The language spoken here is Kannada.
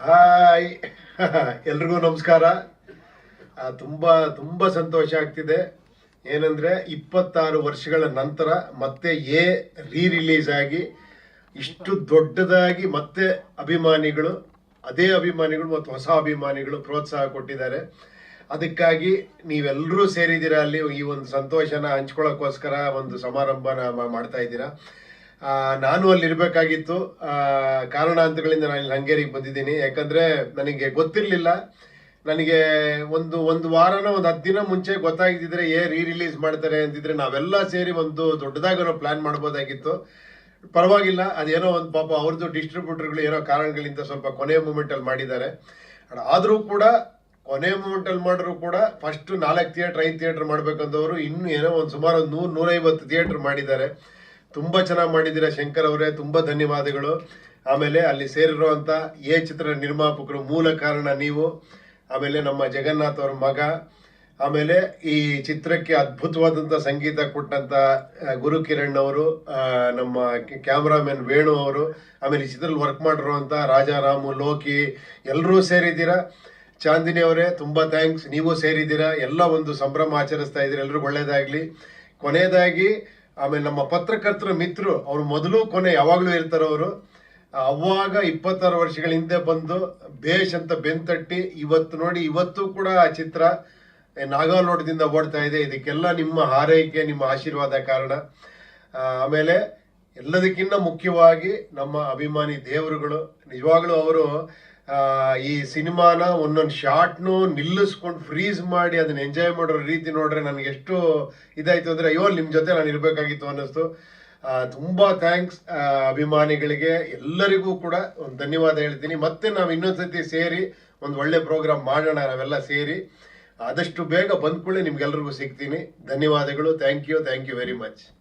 ಹಾಯ್. ಎಲ್ರಿಗೂ ನಮಸ್ಕಾರ. ತುಂಬ ತುಂಬ ಸಂತೋಷ ಆಗ್ತಿದೆ. ಏನಂದ್ರೆ, ಇಪ್ಪತ್ತಾರು ವರ್ಷಗಳ ನಂತರ ಮತ್ತೆ ಎ ರೀ ರಿಲೀಸ್ ಆಗಿ, ಇಷ್ಟು ದೊಡ್ಡದಾಗಿ ಮತ್ತೆ ಅಭಿಮಾನಿಗಳು, ಅದೇ ಅಭಿಮಾನಿಗಳು ಮತ್ತು ಹೊಸ ಅಭಿಮಾನಿಗಳು ಪ್ರೋತ್ಸಾಹ ಕೊಟ್ಟಿದ್ದಾರೆ. ಅದಕ್ಕಾಗಿ ನೀವೆಲ್ಲರೂ ಸೇರಿದ್ದೀರಾ ಅಲ್ಲಿ? ಈ ಒಂದು ಸಂತೋಷನ ಹಂಚ್ಕೊಳ್ಳೋಕ್ಕೋಸ್ಕರ ಒಂದು ಸಮಾರಂಭನ ಮಾಡ್ತಾ ಇದ್ದೀರಾ? ನಾನು ಅಲ್ಲಿ ಇರಬೇಕಾಗಿತ್ತು. ಕಾರಣಾಂತಗಳಿಂದ ನಾನು ಇಲ್ಲಿ ಹಂಗೇರಿಗೆ ಬಂದಿದ್ದೀನಿ. ಯಾಕಂದ್ರೆ ನನಗೆ ಗೊತ್ತಿರಲಿಲ್ಲ. ನನಗೆ ಒಂದು ಒಂದು ವಾರನ, ಒಂದು ಹತ್ತು ದಿನ ಮುಂಚೆ ಗೊತ್ತಾಗಿದ್ದಿದ್ರೆ, ಏ ರೀ ರಿಲೀಸ್ ಮಾಡ್ತಾರೆ ಅಂತಿದ್ರೆ ನಾವೆಲ್ಲ ಸೇರಿ ಒಂದು ದೊಡ್ಡದಾಗಿ ಪ್ಲಾನ್ ಮಾಡ್ಬೋದಾಗಿತ್ತು. ಪರವಾಗಿಲ್ಲ, ಅದೇನೋ ಒಂದು ಪಾಪ ಅವ್ರದ್ದು ಡಿಸ್ಟ್ರಿಬ್ಯೂಟರ್ಗಳು ಏನೋ ಕಾರಣಗಳಿಂದ ಸ್ವಲ್ಪ ಕೊನೆ ಮೂಮೆಂಟ್ ಅಲ್ಲಿ ಮಾಡಿದ್ದಾರೆ. ಆದರೂ ಕೂಡ, ಕೊನೆ ಮೂಮೆಂಟಲ್ಲಿ ಮಾಡಿದ್ರು ಕೂಡ ಫಸ್ಟ್ ನಾಲ್ಕು ಥಿಯೇಟರ್ ಐದು ಥಿಯೇಟರ್ ಮಾಡಬೇಕಂದವರು ಇನ್ನು ಏನೋ ಒಂದು ಸುಮಾರು ಒಂದು ನೂರು, ನೂರೈವತ್ತು ಥಿಯೇಟರ್ ಮಾಡಿದ್ದಾರೆ. ತುಂಬಾ ಚೆನ್ನಾಗಿ ಮಾಡಿದ್ದೀರಾ ಶಂಕರ್ ಅವರೇ, ತುಂಬಾ ಧನ್ಯವಾದಗಳು. ಆಮೇಲೆ ಅಲ್ಲಿ ಸೇರಿರುವಂತ ಎ ಚಿತ್ರ ನಿರ್ಮಾಪಕರು ಮೂಲ ಕಾರಣ ನೀವು, ಆಮೇಲೆ ನಮ್ಮ ಜಗನ್ನಾಥ್ ಅವ್ರ ಮಗ, ಆಮೇಲೆ ಈ ಚಿತ್ರಕ್ಕೆ ಅದ್ಭುತವಾದಂಥ ಸಂಗೀತ ಕೊಟ್ಟಂತ ಗುರುಕಿರಣ್ ಗುರು ಕಿರಣ್ ಅವರು ನಮ್ಮ ಕ್ಯಾಮ್ರಾಮನ್ ವೇಣು ಅವರು, ಆಮೇಲೆ ಈ ಚಿತ್ರದಲ್ಲಿ ವರ್ಕ್ ಮಾಡಿರುವಂತ ರಾಜಾರಾಮು ಲೋಕಿ ಎಲ್ಲರೂ ಸೇರಿದ್ದೀರಾ? ಚಾಂದಿನಿ ಅವರೇ, ತುಂಬಾ ಥ್ಯಾಂಕ್ಸ್ ನೀವು ಸೇರಿದ್ದೀರಾ? ಎಲ್ಲ ಒಂದು ಸಂಭ್ರಮ ಆಚರಿಸ್ತಾ ಇದ್ದೀರಾ? ಎಲ್ರಿಗೂ ಒಳ್ಳೆಯದಾಗಲಿ ಕೊನೆಯದಾಗಿ ಆಮೇಲೆ ನಮ್ಮ ಪತ್ರಕರ್ತರ ಮಿತ್ರರು, ಅವರು ಮೊದಲು ಕೊನೆ ಯಾವಾಗಲೂ ಇರ್ತಾರೆ ಅವರು, ಅವಾಗ ಇಪ್ಪತ್ತಾರು ವರ್ಷಗಳ ಹಿಂದೆ ಬಂದು ಬೇಷ್ ಅಂತ ಬೆಂತಟ್ಟಿ ಇವತ್ತು ನೋಡಿ, ಇವತ್ತು ಕೂಡ ಆ ಚಿತ್ರ ನಾಗಾಲೋಟದಿಂದ ಓಡ್ತಾ ಇದೆ. ಇದಕ್ಕೆಲ್ಲ ನಿಮ್ಮ ಹಾರೈಕೆ, ನಿಮ್ಮ ಆಶೀರ್ವಾದ ಕಾರಣ. ಆಮೇಲೆ ಎಲ್ಲದಕ್ಕಿಂತ ಮುಖ್ಯವಾಗಿ ನಮ್ಮ ಅಭಿಮಾನಿ ದೇವರುಗಳು, ನಿಜವಾಗ್ಲೂ ಅವರು ಈ ಸಿನಿಮಾನ ಒಂದೊಂದು ಶಾರ್ಟ್ನು ನಿಲ್ಲಿಸ್ಕೊಂಡು ಫ್ರೀಸ್ ಮಾಡಿ ಅದನ್ನ ಎಂಜಾಯ್ ಮಾಡೋ ರೀತಿ ನೋಡ್ರೆ ನನಗೆ ಎಷ್ಟು ಇದಾಯ್ತು ಅಂದ್ರೆ ಅಯ್ಯೋ ನಿಮ್ಮ ಜೊತೆ ನಾನು ಇರಬೇಕಾಗಿತ್ತು ಅನ್ನಿಸ್ತು. ತುಂಬಾ ಥ್ಯಾಂಕ್ಸ್ ಅಭಿಮಾನಿಗಳಿಗೆ. ಎಲ್ಲರಿಗೂ ಕೂಡ ಒಂದು ಧನ್ಯವಾದ ಹೇಳ್ತೀನಿ. ಮತ್ತೆ ನಾವು ಇನ್ನೊಂದ್ಸತಿ ಸೇರಿ ಒಂದು ಒಳ್ಳೆ ಪ್ರೋಗ್ರಾಮ್ ಮಾಡೋಣ ನಾವೆಲ್ಲ ಸೇರಿ. ಆದಷ್ಟು ಬೇಗ ಬಂದ್ಕೊಳ್ಳಿ ನಿಮ್ಗೆಲ್ರಿಗೂ ಸಿಗ್ತೀನಿ. ಧನ್ಯವಾದಗಳು. Thank you thank you very much